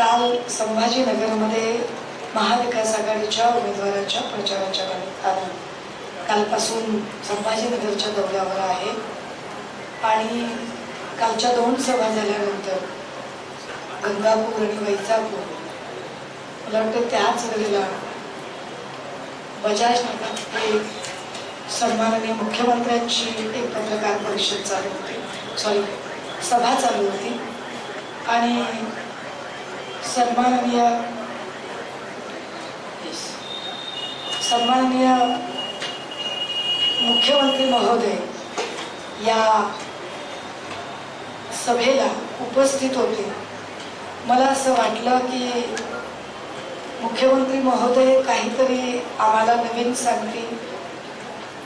काल संभाजीनगरमध्ये महाविकास आघाडीच्या उमेदवाराच्या प्रचाराच्या निमित्तानं कालपासून संभाजीनगरच्या दौऱ्यावर आहे. आणि कालच्या दोन सभा झाल्यानंतर गंगापूर आणि वैजापूर मला वाटतं त्याच वेळेला बजाज नगर हे सन्माननीय मुख्यमंत्र्यांची एक पत्रकार परिषद चालू होती. सॉरी सभा चालू होती. आणि सन्माननीय सन्माननीय मुख्यमंत्री महोदय या सभेला उपस्थित होते. मला असं वाटलं की मुख्यमंत्री महोदय काहीतरी आम्हाला नवीन सांगतील.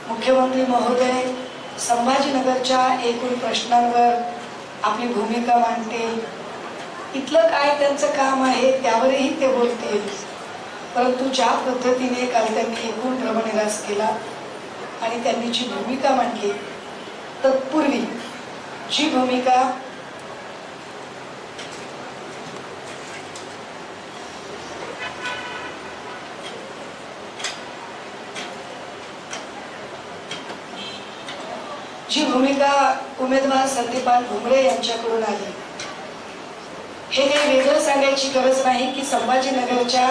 मुख्यमंत्री महोदय संभाजीनगरच्या एकूण प्रश्नांवर आपली भूमिका मांडतील. इथलं काय त्यांचं काम आहे त्यावरही ते बोलतील. परंतु ज्या पद्धतीने काल त्यांनी एकूण भ्रमनिरास केला आणि त्यांनी जी भूमिका मांडली तत्पूर्वी जी भूमिका जी भूमिका उमेदवार संदीपान भुमरे यांच्याकडून आली. हे काही वेगळं सांगायची गरज नाही की संभाजीनगरच्या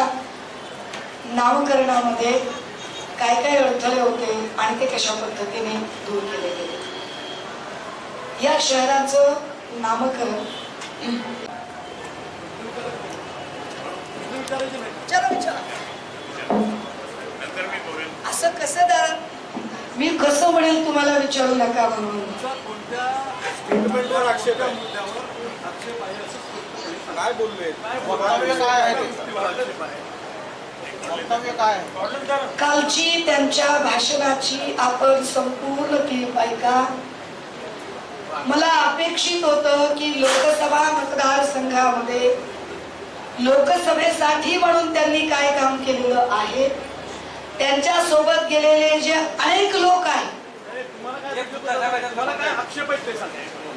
नामकरणामध्ये काय काय अडथळे होते आणि ते कशा पद्धतीने दूर केले गेले. या शहराचं नामकरण असं कसं दार मी कसं म्हणेल तुम्हाला विचारू नका म्हणून. काय बोलले? वक्तव्य काय आहे वक्तव्य काय कालची त्यांच्या भाषणाची आपण संपूर्ण क्लिप ऐका. मला अपेक्षित होतं की लोकसभा मतदारसंघामध्ये लोकसभेसाठी म्हणून त्यांनी काय काम केलेलं आहे? त्यांच्यासोबत गेलेले जे अनेक लोक आहेत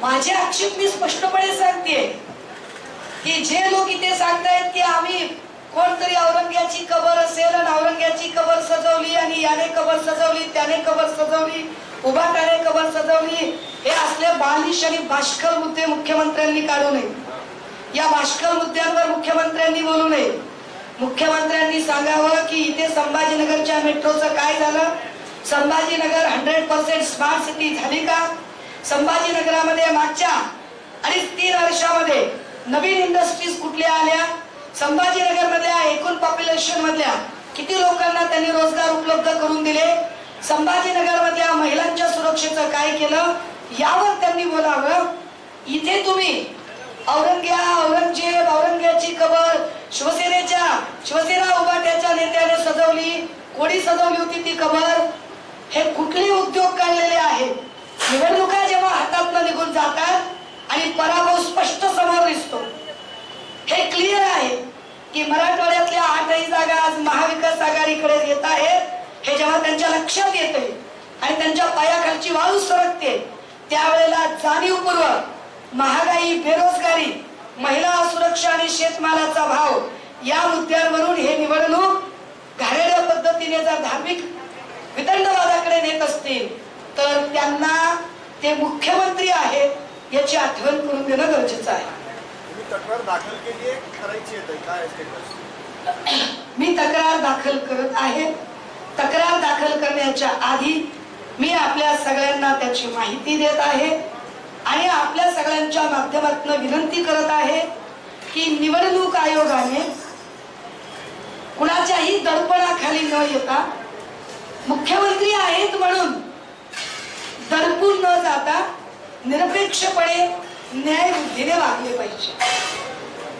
आक्षेप माझे आक्षेप मी स्पष्टपणे सांगते की जे लोक इथे सांगतायत की आम्ही कोणतरी औरंग्याची कबर असेल आणि औरंग्याची कबर सजवली आणि याने कबर सजवली त्याने कबर सजवली उभा त्याने कबर सजवली हे असले बालिश आणि भाष्कर मुद्दे मुख्यमंत्र्यांनी काढू नये. या भाष्कर मुद्द्यांवर मुख्यमंत्र्यांनी बोलू नये. मुख्यमंत्र्यांनी सांगावं की इथे संभाजीनगरच्या मेट्रोचं काय झालं? Sambhajinagar hundred percent smart city झाली का? संभाजीनगरामध्ये मागच्या अडीच तीन वर्षामध्ये नवीन इंडस्ट्रीज कुठल्या आल्या? संभाजीनगर मधल्या एकूण पॉप्युलेशन मधल्या किती लोकांना त्यांनी रोजगार उपलब्ध करून दिले? संभाजीनगर मधल्या महिलांच्या सुरक्षेचं काय केलं? यावर त्यांनी बोलावं. इथे तुम्ही औरंग्या औरंगजेब औरंग्याची कबर शिवसेनेच्या शिवसेना उभाट्याच्या नेत्याने सजवली. कोणी सजवली होती ती कबर? हे कुठले उद्योग काढलेले आहेत? निवडणुका जेव्हा हातातनं निघून जातात आणि पराभव स्पष्ट समोर दिसतो. हे क्लिअर आहे की मराठवाड्यातल्या आठही जागा आज महाविकास आघाडीकडे येत आहेत. हे जेव्हा त्यांच्या लक्षात येते आणि त्यांच्या पायाखालची वाळू सरकते त्यावेळेला जाणीवपूर्वक महागाई बेरोजगारी महिला सुरक्षा आणि शेतमालाचा भाव या मुद्द्यांवरून हे निवडणूक घाणेरड्या पद्धतीने जर धार्मिक विदंडवादाकडे नेत असतील तर त्यांना ते मुख्यमंत्री आहेत याची आठवण करून देणं गरजेचं आहे तुम्ही तक्रार दाखल केली आहे करायची आहे ताई? काय स्टेटस मी तक्रार दाखल करत आहे तक्रार दाखल करण्याच्या आधी मी आपल्या सगळ्यांना त्याची माहिती देत आहे आणि आपल्या सगळ्यांच्या माध्यमातून विनंती करत आहे की निवडणूक आयोगाने कुणाच्याही दडपणाखाली न येता मुख्यमंत्री आहेत म्हणून दडपून न जाता निरपेक्षपणे न्यायबुद्धीने वागले पाहिजे.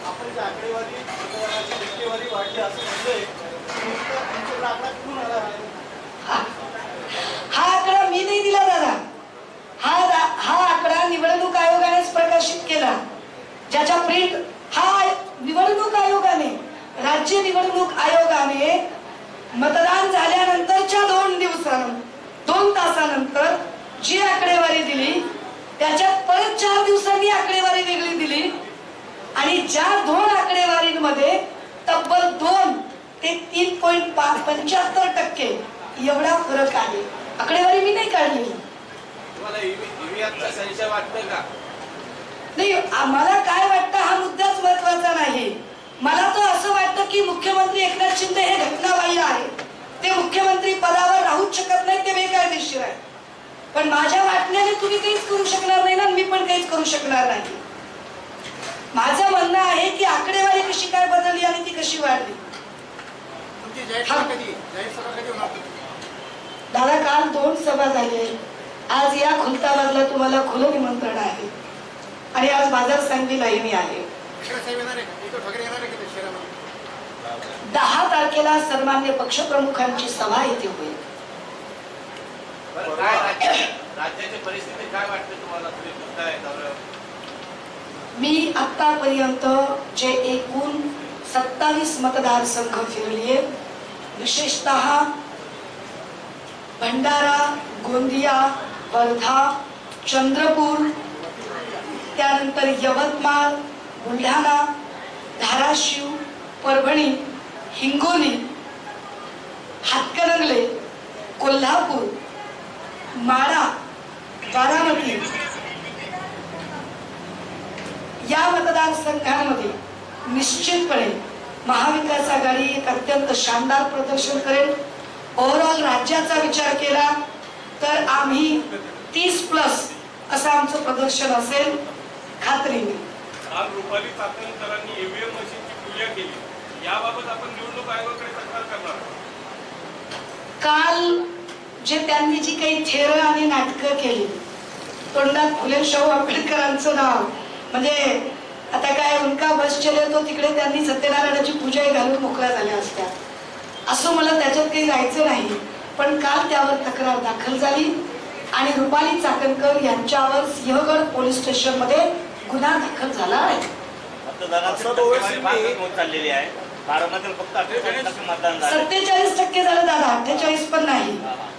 आपण जी आकडेवारी मतदाराची टक्केवारी वाढली असं म्हणतोय तुमच्याकडे आकडा कुठून आला आहे? हा. हा आकडा मी नाही दिला दादा. हा हा आकडा निवडणूक आयोगानेच प्रकाशित केला. ज्याच्या प्रिंट हा निवडणूक आयोगाने राज्य निवडणूक आयोगाने मतदान झाल्यानंतरच्या दोन दिवसानंतर दोन तासानंतर जी आकडेवारी दिली त्याच्यात परत चार दिवसांनी आकडेवारी वेगळी दिली. आणि ज्या दोन आकडेवारी मध्ये तब्बल दोन ते तीन पॉईंट पंच्याहत्तर टक्के एवढा फरक आहे. आकडेवारी मी नाही काढली. नाही आम्हाला काय वाटतं हा मुद्दाच महत्त्वाचा नाही. मला तर असं वाटतं की मुख्यमंत्री एकनाथ शिंदे हे घटनाबाह्य आहे ते मुख्यमंत्री पदावर राहूच शकत नाही ते बेकायदेशीर आहे पण माझ्या वाटण्याने तुम्ही काहीच करू शकणार नाही ना मी पण काहीच करू शकणार नाही. माझं म्हणणं आहे की आकडेवारी कशी काय बदलली आणि ती कशी वाढली? दादा काल दोन सभा झाली आज या खुलताबादला तुम्हाला खुलं निमंत्रण आहे. आणि आज बाजार सांगलीलाही मी आहे. दहा तारखेला सन्मान्य पक्षप्रमुखांची सभा येथे होईल बरं काय राज्य सध्याची परिस्थिती काय वाटते तुम्हाला? तुम्ही फिरताय मी आतापर्यंत जे एकूण सत्तावीस मतदारसंघ फिरलीये विशेषतः भंडारा गोंदिया वर्धा चंद्रपूर त्यानंतर यवतमाळ बुलढाणा धाराशिव परभणी हिंगोली हातकणंगले कोल्हापूर माळा बारामती. या मतदारसंघांमध्ये निश्चितपणे महाविकास आघाडी एक अत्यंत शानदार प्रदर्शन करेल. ओव्हरऑल राज्याचा विचार केला तर आम्ही तीस प्लस असं आमचं प्रदर्शन असेल. खात्रीने काल रुपाली चाकणकरांनी ईव्हीएम मशीनची पूजा केली. याबाबत आपण निवडणूक आयोगाकडे तक्रार करणार आहोत. काल जे त्यांनी जी काही थेर आणि नाटकं केली तोंडात फुले शाहू आंबेडकरांचं नाव. म्हणजे आता काय उनका बस चले तो तिकडे त्यांनी सत्यनारायणाची पूजाही घालून मोकळ्या झाल्या असत्या. असं मला त्याच्यात काही जायचं नाही पण काल त्यावर तक्रार दाखल झाली आणि रुपाली चाकणकर यांच्यावर सिंहगड पोलीस स्टेशनमध्ये गुन्हा दाखल झाला आहे. सत्तेचाळीस टक्के झालं दादा अठ्ठेचाळीस पण नाही.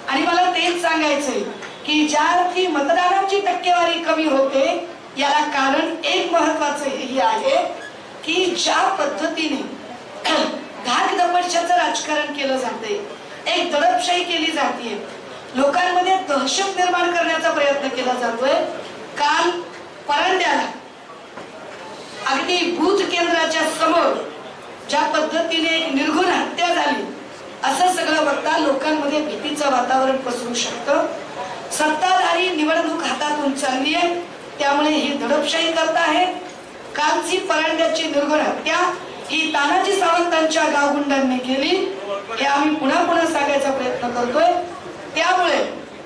आणि मला तेच सांगायचंय की ज्या अर्थी मतदानाची टक्केवारी कमी होते याला कारण एक महत्वाचं हे आहे की ज्या पद्धतीने धाक दपटशाचं राजकारण केलं जाते एक दडपशाही केली जाते लोकांमध्ये दहशत निर्माण करण्याचा प्रयत्न केला जातोय. काल परांड्याला अगदी बूथ केंद्राच्या समोर ज्या पद्धतीने एक निर्घुण हत्या झाली लोकांमध्ये भीतीचं वातावरण पसरू शकतं. सत्ताधारी निवडणूक हातातून चालली आहे. त्यामुळे ही दडपशाही करत आहे. कालची परांड्याची निर्घुण हत्या ही तानाजी सावंतांच्या गावगुंडांनी केली. हे आम्ही पुन्हा पुन्हा सांगायचा प्रयत्न करतोय. त्यामुळे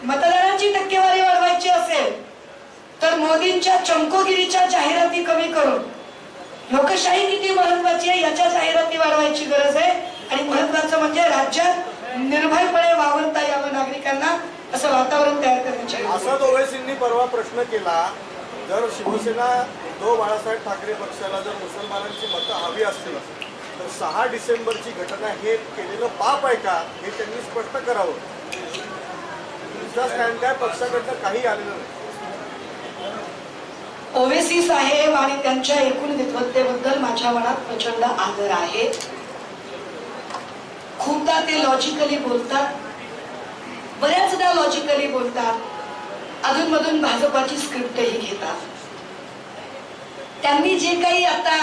मतदारांची टक्केवारी वाढवायची असेल तर मोदींच्या चमकोगिरीच्या जाहिराती कमी करून लोकशाही किती महत्वाची आहे याच्या जाहिराती वाढवायची गरज आहे. आणि महत्वाचं म्हणजे राज्यात निर्भयपणे वावरता यावं नागरिकांना असं वातावरण तयार करण्याची. असद ओवैसींनी परवा प्रश्न केला जर शिवसेना उद्धव बाळासाहेब ठाकरे पक्षाला जर मुसलमानांची मतं हवी असतील तर सहा डिसेंबरची घटना हे केलेलं पाप आहे का हे त्यांनी स्पष्ट करावं. तुमचा स्टँड काय पक्षाकडनं काही आलेलं नाही. ओवेसी साहेब आणि त्यांच्या एकूण विद्वत्तेबद्दल माझ्या मनात प्रचंड आदर आहे. खूपदा ते लॉजिकली बोलतात. बऱ्याचदा लॉजिकली बोलतात. अधूनमधून भाजपाची स्क्रिप्टही घेतात. त्यांनी जे काही आता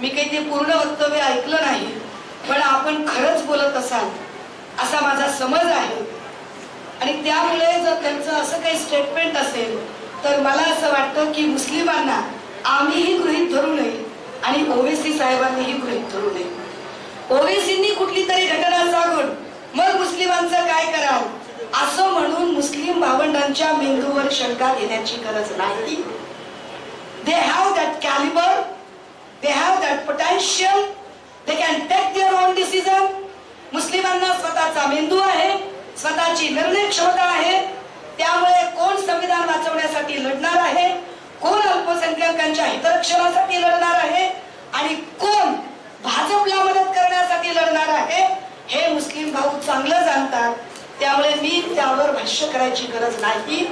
मी काही ते पूर्ण वक्तव्य ऐकलं नाही पण आपण खरंच बोलत असाल असा माझा समज आहे. आणि त्यामुळे जर त्यांचं असं काही स्टेटमेंट असेल तर मला असं वाटतं की मुस्लिमांना आम्हीही गृहीत धरू नये आणि ओवेसी साहेबांनीही गृहीत धरू नये. ओवेसींनी कुठली तरी घटना सांगून मग मुस्लिमांचं काय करावं? असं म्हणून मुस्लिम भावंडांच्या मेंदूवर शंका घेण्याची गरज नाही. They have that calibre they have that potential they can take their own decision मुस्लिमांना स्वतःचा मेंदू आहे स्वतःची निर्णय क्षमता आहे. त्यामुळे कोण संविधान वाचवण्यासाठी लढणार आहे? कोण अल्पसंख्याकांच्या हितरक्षणासाठी लढणार आहे? आणि कोण करण्यासाठी लढणार आहे हे मुस्लिम भाऊ चांगलं जाणतात. त्यामुळे मी त्यावर भाष्य करायची गरज नाही.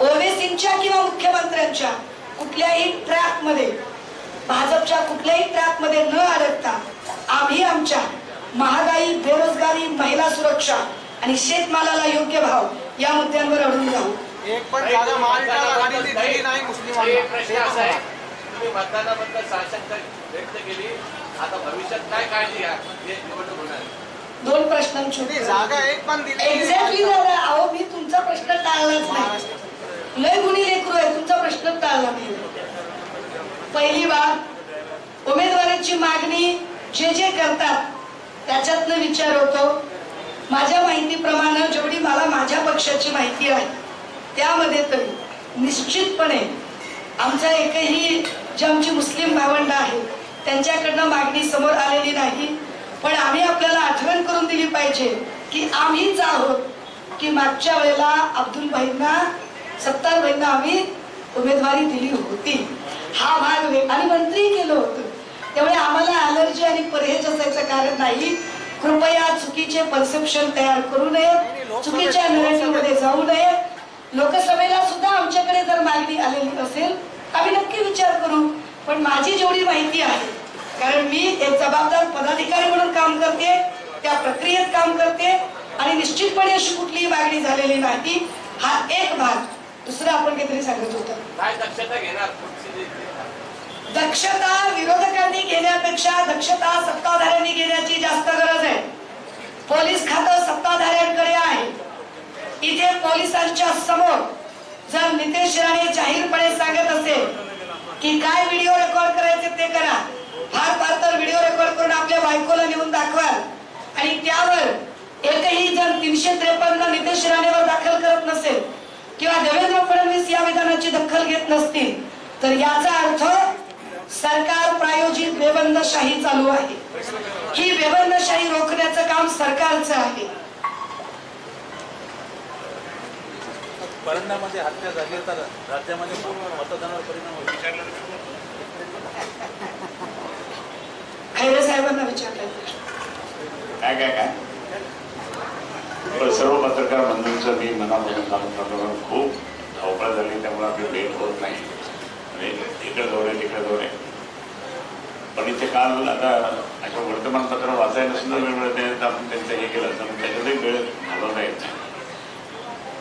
ओवेसींच्या किंवा मुख्यमंत्र्यांच्या कुठल्याही ट्रॅकमध्ये भाजपच्या कुठल्याही ट्रॅपमध्ये न अडकता आम्ही आमच्या महागाई बेरोजगारी महिला सुरक्षा आणि शेतमालाला योग्य भाव या मुद्द्यांवर अडून राहू एक पण नाही मतदानाबद्दल साशंकता व्यक्त केली. आता भविष्यात काय काळजी घ्या हे निवडणूक होणार आहे. दोन प्रश्नांची नाही, उत्तरं. जागा एक पण दिली नाही. एक्झॅक्टली दादा अहो मी तुमचा प्रश्न टाळलाच नाही लय गुणी लेकरू आहे तुमचा प्रश्न टाळला नाही पहिली बाब उमेदवाराची मागणी जे जे करतात त्याच्यातनं विचार होतो माझ्या माहितीप्रमाणे जेवढी मला माझ्या पक्षाची माहिती आहे त्यामध्ये तरी निश्चितपणे आमचा एकही जे आमची मुस्लिम भावंड आहे त्यांच्याकडनं मागणी समोर आलेली नाही. पण आम्ही आपल्याला आठवण करून दिली पाहिजे की आम्हीच आहोत की मागच्या वेळेला अब्दुल भाईंना सत्तार भाईंना आम्ही उमेदवारी दिली होती. हा भाग आणि मंत्री केलं होतं. त्यामुळे आम्हाला अलर्जी आणि परहेज असायचं कारण नाही. कृपया चुकीचे परसेप्शन तयार करू नये. चुकीच्या मध्ये जाऊ नये. लोकसभेला सुद्धा आमच्याकडे जर मागणी आलेली असेल आम्ही नक्की विचार करू. पण माझी जेवढी माहिती आहे कारण मी एक जबाबदार पदाधिकारी म्हणून काम करते त्या प्रक्रियेत काम करते आणि निश्चितपणे अशी कुठलीही मागणी झालेली नाही. हा एक भाग. दुसरं आपण काहीतरी सांगत होतं. दक्षता विरोधकांनी घेण्यापेक्षा दक्षता सत्ताधाऱ्यांनी घेण्याची जास्त गरज आहे. पोलीस खातं सत्ताधाऱ्यांकडे आहे. इथे पोलिसांच्या समोर जर नितेश राणे जाहीरपणे सांगत असेल की काय व्हिडिओ रेकॉर्ड करायचे ते करा. फार फार तर व्हिडिओ रेकॉर्ड करून आपल्या बायकोला नेऊन दाखवाल. आणि त्यावर एकही जण तीनशे त्रेपन्न नितेश राणेवर दाखल करत नसेल किंवा देवेंद्र फडणवीस या विधानाची दखल घेत नसतील तर याचा अर्थ सरकार प्रायोजित बेबंदशाही चालू आहे. ही बेबंदशाही रोखण्याचं काम सरकारचं आहे. परंडामध्ये हत्या झाली तर राज्यामध्ये मतदानावर परिणाम होईल. साहेबांना विचारलं. काय काय काय? सर्व पत्रकार बंधूंचं मी मनापासून सांगून करतो खूप धावपळ झाली त्यामुळे आपली भेट होत नाही. म्हणजे इकडे दौरे तिकडे दौरे. पण इथे काल आता अशा वर्तमानपत्र वाचायला सुद्धा वेळ मिळत नाही तर आपण त्यांचं हे केलं तर त्याच्यातही वेळ घालवता येत नाही.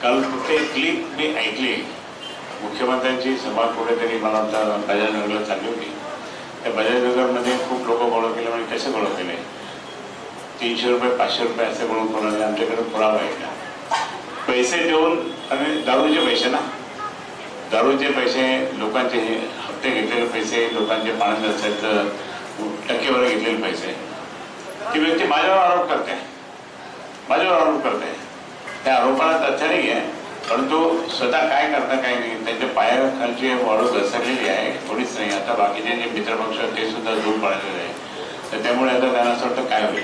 काल फक्त एक क्लिप मी ऐकली मुख्यमंत्र्यांची सभा कुठेतरी मला वाटतं बजाजनगरला चालली होती. त्या बजाजनगरमध्ये खूप लोक गोळा केले म्हणजे कसे गोळा केले? तीनशे रुपये पाचशे रुपये असे म्हणून कोणाला आमच्याकडे पुरावा आहे का? पैसे देऊन आणि दारूचे पैसे ना? दारूचे पैसे लोकांचे हे हप्ते घेतलेले पैसे लोकांचे पाणी असेल तर टक्केवारी घेतलेले पैसे. ती व्यक्ती माझ्यावर आरोप करते. माझ्यावर आरोप करते. त्या आरोपाला तथ्य नाही आहे परंतु स्वतः काय करता काय नाही त्यांच्या पायाखालची वाळू घसरलेली आहे थोडीच नाही. आता बाकीचे जे मित्रपक्ष ते सुद्धा दूर पडलेले आहे तर त्यामुळे आता त्यांना असं वाटतं काय होईल.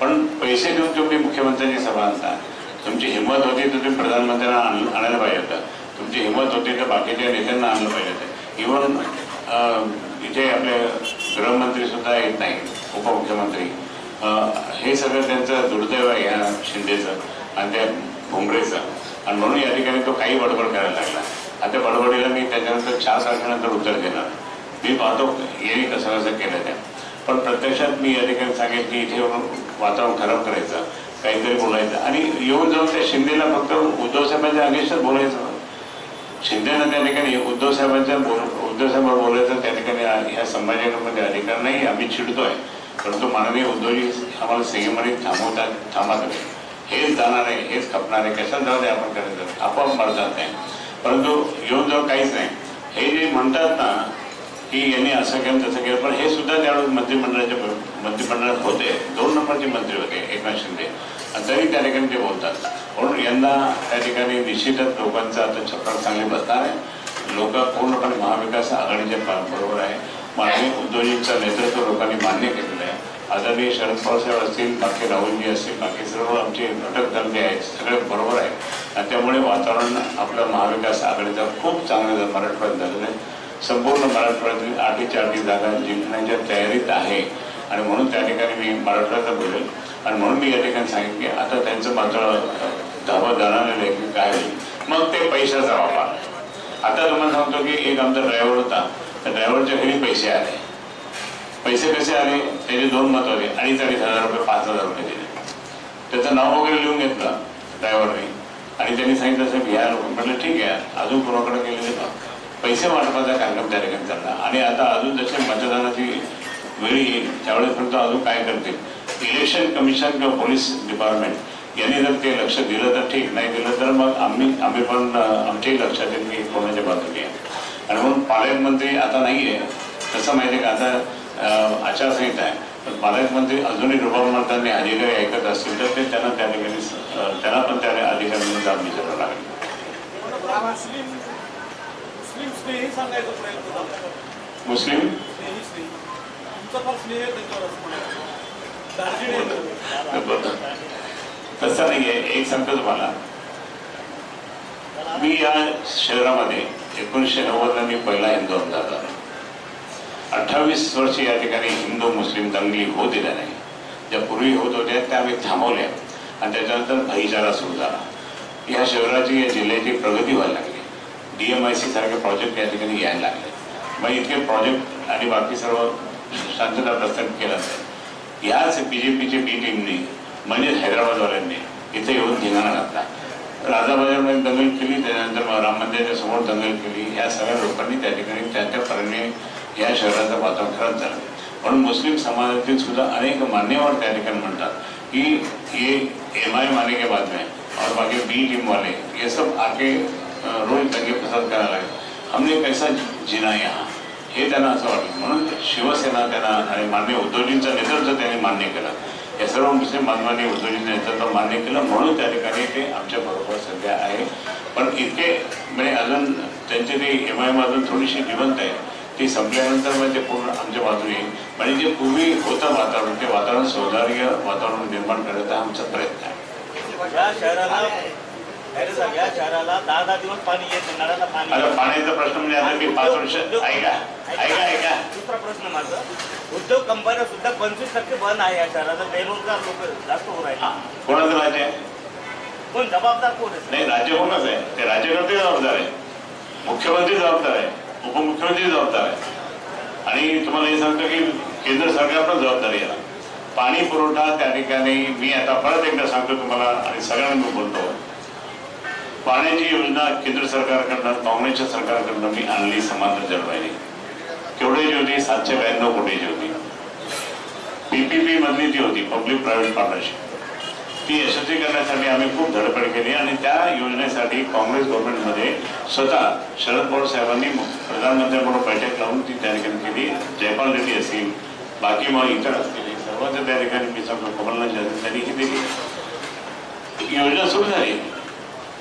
पण पैसे देऊन तुम्ही मुख्यमंत्र्यांची सभा आणता. तुमची हिंमत होती तर तुम्ही प्रधानमंत्र्यांना आण- आणायला पाहिजे होतं. तुमची हिंमत होती तर बाकीच्या नेत्यांना आणलं पाहिजे होतं. इवन इथे आपले गृहमंत्री सुद्धा येत नाही उपमुख्यमंत्री. हे सगळं त्यांचं दुर्दैव आहे ह्या शिंदेचं. आणि त्या भुमरेचं आणि म्हणून या ठिकाणी तो काही बडबड करायला लागला. आता बडबडीला मी त्याच्यानंतर चार तारखेनंतर उत्तर देणार. मी पाहतो यांनी कसं कसं केलं त्या पण प्रत्यक्षात मी या ठिकाणी सांगेल की इथे वातावरण खराब करायचं काहीतरी बोलायचं. आणि येऊन जाऊन त्या शिंदेला फक्त उद्धव साहेबांच्या अगेन्स्टच बोलायचं. शिंदेनं त्या ठिकाणी उद्धव साहेबांच्या बोल उद्धव साहेबांवर बोलायचं त्या ठिकाणी ह्या संभाजीनगरमध्ये अधिकार नाही आम्ही चिडतोय. परंतु माननीय उद्धवजी आम्हाला सेगेमध्ये थांबवतात थांबा नाही हेच जाणार आहे हेच खपणार आहे कशाला जाऊ दे आपण करायचं आपोआप मरतात नाही परंतु येऊन जाऊ काहीच नाही. हे जे म्हणतात ना की यांनी असं केलं तसं केलं पण हे सुद्धा त्यावेळेस मंत्रिमंडळाच्या मंत्रिमंडळात होते. दोन नंबरचे मंत्री होते एकनाथ शिंदे. तरी त्या ठिकाणी ते बोलतात. म्हणून यंदा त्या ठिकाणी निश्चितच लोकांचा आता छप्पर चांगली बसणार आहे. लोक पूर्णपणे महाविकास आघाडीच्या बरोबर आहे. माननीय उद्योजकचं नेतृत्व लोकांनी मान्य केलं. आदरणीय शरद पवारसाहेब असतील बाकी राहुलजी असतील बाकी सर्व आमचे घटक दल आहेत सगळे बरोबर आहेत. आणि त्यामुळे वातावरण आपलं महाविकास आघाडीचा खूप चांगलं झा- मराठवाड्यात झालेलं आहे. संपूर्ण मराठवाड्यातील आठीच्या चारटी जागा जिंकण्याच्या तयारीत आहे. आणि म्हणून त्या ठिकाणी मी मराठवाड्याचा बोलेल. आणि म्हणून मी या ठिकाणी सांगितलं की आता त्यांचं मात्र धावा जाणवलेलं आहे की काय होईल. मग ते पैशाचा वापर. आता तुम्हाला सांगतो की एक आमचा ड्रायव्हर होता. त्या ड्रायव्हरच्या घरी पैसे आले. पैसे कसे आले? त्याचे दोन मत आले. अडीच अडीच हजार रुपये पाच हजार रुपये दिले. त्याचं नाव वगैरे लिहून घेतलं ड्रायव्हरने. आणि त्यांनी सांगितलं साहेब या लोक म्हटलं ठीक आहे. अजून कोणाकडे गेले पैसे वाटपाचा कार्यक्रम त्या ठिकाणी चालला. आणि आता अजून जसे मतदानाची वेळ येईल त्यावेळेपर्यंत अजून काय करतील? इलेक्शन कमिशन किंवा पोलीस डिपार्टमेंट यांनी जर ते लक्ष दिलं तर ठीक. नाही दिलं तर मग आम्ही आम्ही पण आमच्याही लक्षात येईल की कोणाच्या बाजूने आणि म्हणून पालकमंत्री आता नाही आहे कसं माहिती आहे का? आता आचारसंहिता आहे. पण पालकमंत्री अजूनही रुबाब मतदारांनी अधिकारी ऐकत असतील तर ते त्यांना त्या ठिकाणी त्यांना पण त्या अधिकाऱ्यांनी जाब विचारावं लागेल. मुस्लिम? तसं नाही आहे. एक सांगतो तुम्हाला. मी या शहरामध्ये एकोणीसशे नव्वदला मी पहिला हिंदू आमदार झालो. अठ्ठावीस वर्ष या ठिकाणी हिंदू मुस्लिम दंगली होऊ दिल्या नाही. ज्या पूर्वी होत होत्या त्या आम्ही थांबवल्या. आणि त्याच्यानंतर भाईचारा सुरू झाला. या शहराची या जिल्ह्याची प्रगती व्हायला लागली. डी एम आय सी सारखे प्रोजेक्ट या ठिकाणी यायला लागले. मग इतके प्रोजेक्ट आणि बाकी सर्व शांतता प्रस्थापित केला जाईल ह्याच बी जे पीचे बी टीमनी म्हणजे हैदराबादवाल्यांनी इथे येऊन धिंगाणा घातला. राजाबाजारमध्ये दंगल केली त्यानंतर मग राम मंदिराच्या समोर दंगल केली. या सगळ्या लोकांनी त्या ठिकाणी त्यांच्या त्या या शहराचं वातावरण खराब झालं. म्हणून मुस्लिम समाजातील सुद्धा अनेक मान्यवर त्या ठिकाणी म्हणतात की ये एम आई माने के बाद में और बाकी बी टीम वाले ये सब आके रोज दंगे फसाद करायला लागले हमने कैसा जीना यहाँ? हे त्यांना असं वाटलं. म्हणून शिवसेना त्यांना आणि मान्य उद्धवजींचं नेतृत्व त्यांनी मान्य केलं. या सर्व मुस्लिम बांधवांनी उद्धवजींचं नेतृत्व मान्य केलं. म्हणून त्या ठिकाणी ते आमच्या बरोबर सध्या आहे. पण इतके म्हणजे अजून त्यांची ती एम आय अजून थोडीशी जिवंत आहे ती संपल्यानंतर म्हणजे ते पूर्ण आमच्या बाजूने येईल. म्हणजे जे पूर्वी होतं वातावरण ते वातावरण सौंदर्य वातावरण निर्माण करण्याचा आमचा प्रयत्न आहे. शहराला दहा दहा दिवस पाणी येत नाही, नळाला पाणी आता येत नाही. पाण्याचा प्रश्न म्हणजे आता मी पाच वर्ष ऐका ऐका ऐका दुसरा प्रश्न माझा. उद्योग कंपन्या सुद्धा पंचवीस टक्के बंद आहे या शहरात बेरोजगार लोक जास्त होत हा, राहिले कोणाचं राज्य? आहे कोण? जबाबदार कोण नाही राज्य कोणाच आहे? ते राज्यकर्ते जबाबदार आहे. मुख्यमंत्री जबाबदार आहे. उपमुख्यमंत्री जबाबदार आहे आणि तुम्हाला हे सांगतो की केंद्र सरकार पण जबाबदारी आहे. पाणी पुरवठा त्या ठिकाणी मी आता परत एकदा सांगतो तुम्हाला आणि सगळ्यांना मी बोलतो. पाण्याची योजना केंद्र सरकारकडनं काँग्रेसच्या सरकारकडनं मी आणली समांतर जलवाहिनी केवढ्याची होती? सातशे ब्याण्णव कोटीची होती. पीपीपी मधली ती होती पब्लिक प्रायव्हेट पार्टनरशिप ती यशस्वी करण्यासाठी आम्ही खूप धडपड केली आणि त्या योजनेसाठी काँग्रेस गव्हर्नमेंटमध्ये स्वतः शरद पवार साहेबांनी प्रधानमंत्र्यांबरोबर बैठक लावून ती त्या ठिकाणी केली. जयपाल रेड्डी असतील बाकी मग इतर असतील. सर्व त्या ठिकाणी मी समजा कमलनाथ जाधव त्यांनी ही दिली. योजना सुरू झाली.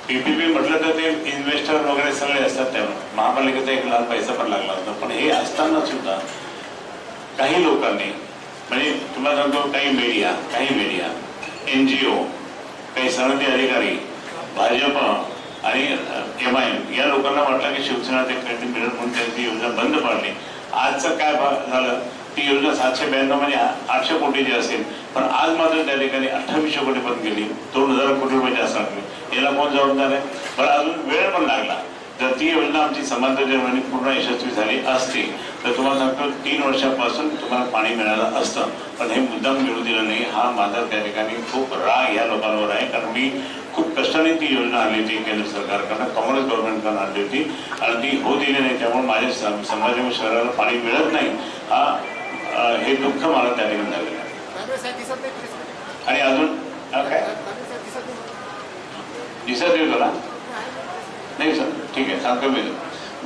पीपीपी म्हटलं तर ते इन्व्हेस्टर वगैरे सगळे असतात त्या महापालिकेचा एक लाख पैसा पण लागला होता. पण हे असताना सुद्धा काही लोकांनी म्हणजे तुम्हाला सांगतो काही मीडिया काही मीडिया एन जी ओ काही सनदी अधिकारी भाजप आणि एम आय एम या लोकांना वाटलं की शिवसेना ते कंटिन्यू मिळत म्हणून त्यांनी ती योजना बंद पाडली. आजचं काय झालं? ती योजना सातशे ब्याण्णव म्हणजे आठशे कोटीची असेल पण आज मात्र त्या ठिकाणी अठ्ठावीसशे कोटी पण गेली. दोन हजार कोटी रुपये जास्त लागले. याला कोण जबाबदार आहे? पण अजून वेळ पण लागला. जर ती योजना आमची जर्मनी पूर्ण यशस्वी झाली असती तर तुम्हाला सांगतो तीन वर्षापासून तुम्हाला पाणी मिळालं असतं. पण हे मुद्दाम मिळू दिलं नाही. हा माझा त्या ठिकाणी खूप राग या लोकांवर आहे. कारण मी खूप कष्टाने ती योजना आणली होती केंद्र सरकारकडनं काँग्रेस गव्हर्नमेंटकडनं आणली होती. आणि ती होऊ दिली नाही. त्यामुळे माझ्या सम- संभाजी शहराला पाणी मिळत नाही. हा हे दुःख मला त्या ठिकाणी झालेलं आहे आणि अजून हा, काय? दिसत येतो ना नाही सर ठीक आहे सांगतो मी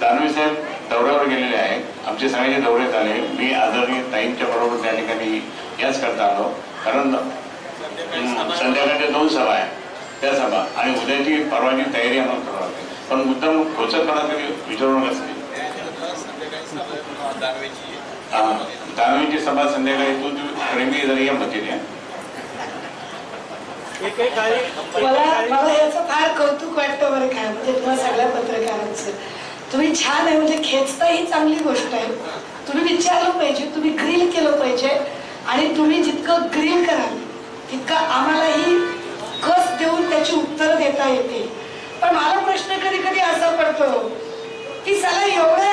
दानवे साहेब दौऱ्यावर गेलेले आहेत. आमचे सगळ्यांचे दौरे झाले मी आदरणीय ताईंच्या बरोबर त्या ठिकाणी याच करता आलो. कारण संध्याकाळच्या दोन सभा आहेत त्या सभा. आणि उद्याची परवाची तयारी आम्हाला करावी लागते. पण मुद्दाम खोचकपणा कधी विचारू नका दानवेची. सभा संध्याकाळी तू प्रेमी जरी या मतीने मला मला याचं फार कौतुक वाटतं बरं काय म्हणजे तुम्हाला सगळ्या पत्रकारांचं. तुम्ही छान आहे म्हणजे खेचता ही चांगली गोष्ट आहे. तुम्ही विचारलं पाहिजे तुम्ही ग्रिल केलं पाहिजे आणि तुम्ही जितकं ग्रिल कराल तितकं आम्हालाही कस देऊन त्याची उत्तरं देता येते. पण मला प्रश्न कधी कधी असा पडतो की साला एवढे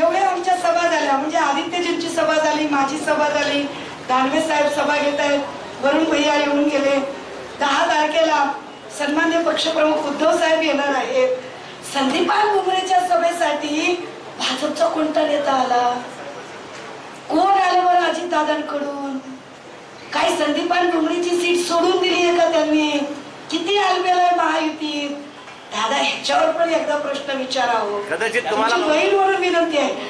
एवढ्या आमच्या सभा झाल्या. म्हणजे आदित्यजींची सभा झाली माझी सभा झाली दानवे साहेब सभा घेत आहेत वरुण भैया येऊन गेले दहा तारखेला सन्मान्य पक्षप्रमुख उद्धव साहेब येणार आहेत. संदीपान भुमरेच्या सभेसाठी भाजपचा कोणता नेता आला? कोण आलं बरं अजितदादांकडून काय संदीपान भुमरेची सीट सोडून दिली आहे का त्यांनी? किती आलबेल आहे महायुतीत? दादा ह्याच्यावर पण एकदा प्रश्न विचारावं. कदाचित तुम्हाला- म्हणून विनंती आहे.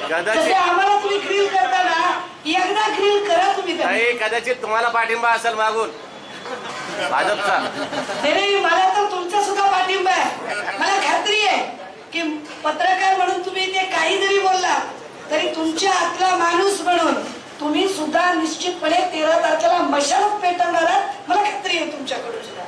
आम्हाला तुम्ही ग्रील करताना एकदा ग्रील करा तुम्ही कदाचित तुम्हाला पाठिंबा असेल मागून. भाजपचा. नाही नाही, मला तर तुमचा सुद्धा पाठिंबा आहे. मला खात्री आहे की पत्रकार म्हणून तुम्ही ते काही जरी बोलला तरी तुमच्या आतला माणूस म्हणून तुम्ही सुद्धा निश्चितपणे तेरा तारखेला मशाल पेटवणार मला खात्री आहे तुमच्याकडून सुद्धा.